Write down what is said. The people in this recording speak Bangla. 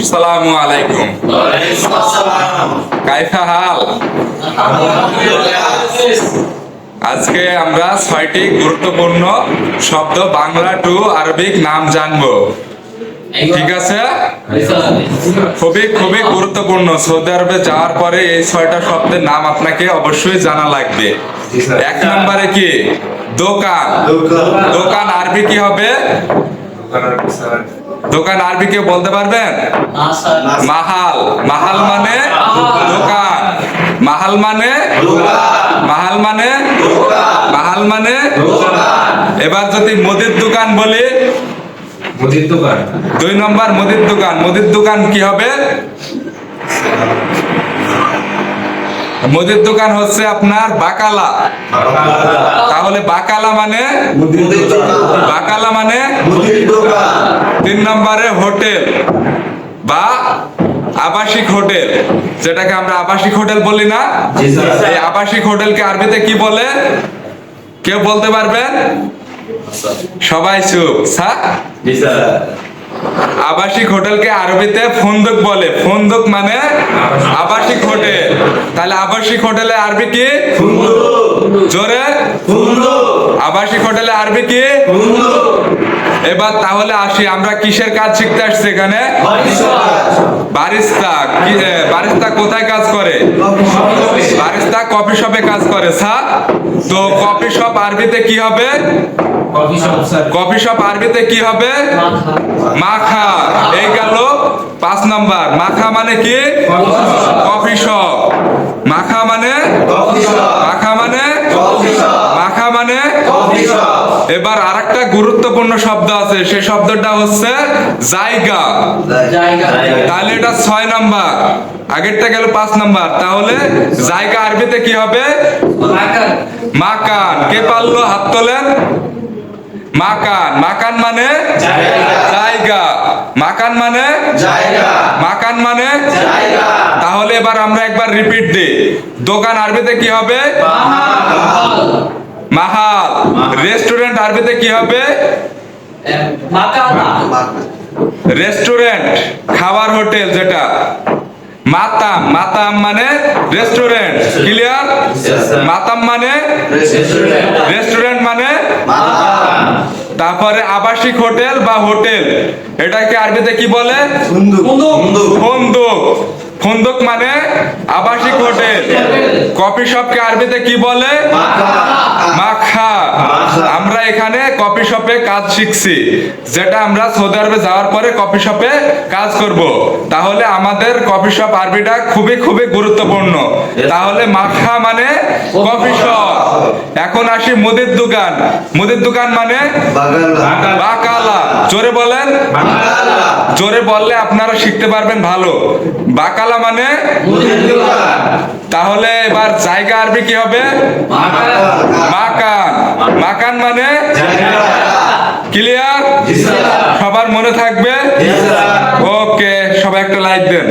আসসালামু আলাইকুম। কাইফা হাল? আজকে আমরা ছয়টি গুরুত্বপূর্ণ শব্দ বাংলা টু আরবিক নাম জানব। ঠিক আছে? খুবই খুবই গুরুত্বপূর্ণ। সৌদি আরবে যাওয়ার পরে এই ছয়টা শব্দের নাম আপনাকে অবশ্যই জানা লাগবে। এক নম্বরে কি? দোকান। দোকান। আরবি কি হবে? দোকান আরবি কেউ বলতে পারবেন? মাহাল। মাহাল মানে? দোকান। মাহাল মানে? মাহাল মানে? মাহাল মানে? এবার যদি মুদির দোকান বলি? মুদির দোকান। দুই নম্বর মুদির দোকান। মুদির দোকান কি হবে? মুদির দোকান হচ্ছে আপনার বাকালা। তাহলে বাকালা মানে? বাকালা মানে? তিন নম্বরে হোটেল বা আবাসিক হোটেল। যেটাকে আমরা আবাসিক হোটেল বলি না? এই আবাসিক হোটেলকে আরবিতে কি বলে? কেউ বলতে পারবেন? সবাই চুপ। স্যার। আবাসিক হোটেলকে আরবিতে ফন্দক বলে। ফন্দক মানে আবাসিক হোটেল। তাহলে আবাসিক হোটেলে আরবি কি? জোরে? আবাসিক হোটেলে আরবি কি? এবার তাহলে আসি আমরা কিসের কাজ শিখতে আসছি এখানে? বারিস্তা। বারিস্তা। কোথায় কাজ করে? বারিস্তা কফি শপে কাজ করে স্যার। তো কফি শপ আরবিতে কি হবে? Coffee shop sir. Coffee shop আরবিতে কি হবে? মাখা। এই গেল পাঁচ নাম্বার। মাখা মানে কি কফি শপ মাখা মানে মাখা মানে মাখা মানে এবার আরেকটা গুরুত্বপূর্ণ শব্দ আছে সেই শব্দটা হচ্ছে জায়গা। তাহলে এটা ছয় নাম্বার আগেরটা গেল পাঁচ নাম্বার। তাহলে জায়গা আরবিতে কি হবে? মাকান। কে পারল হাত তোলেন? মাকান। মাকান মানে জায়গা। মাকান মানে মাকান মানে তাহলে এবার আমরা একবার রিপিট দিই। দোকান আরবিতে কি হবে? মাহাল রেস্টুরেন্ট আরবিতে কি হবে? রেস্টুরেন্ট খাবার হোটেল যেটা। মাতাম মাতাম মানে রেস্টুরেন্ট ক্লিয়ার মাতাম মানে? রেস্টুরেন্ট মানে? তারপরে আবাসিক হোটেল বা হোটেল। এটাকে আরবিতে কি বলে? ফন্দক। ফন্দক মানে আবাসিক হোটেল। কফি শপকে আরবিতে কি বলে? মাখা। আমরা এখানে কফি শপে কাজ শিখছি। যেটা আমরা সৌদি আরবে যাওয়ার পরে কফি শপে কাজ করব। তাহলে আমাদের কফি শপ আরবিটা খুবই খুবই গুরুত্বপূর্ণ। তাহলে মাখা মানে কফি শপ। এখন আসি মুদির দোকান। মুদির দোকান মানে বাকালা। জোরে বলেন। জোরে বললে আপনারা শিখতে পারবেন ভালো। বাকালা মানে তাহলে এবার জায়গা আরবি কি হবে? মাকান। মাকান। মানে? ক্লিয়ার সবার মনে থাকবে? ওকে সবাই একটা লাইক দেন।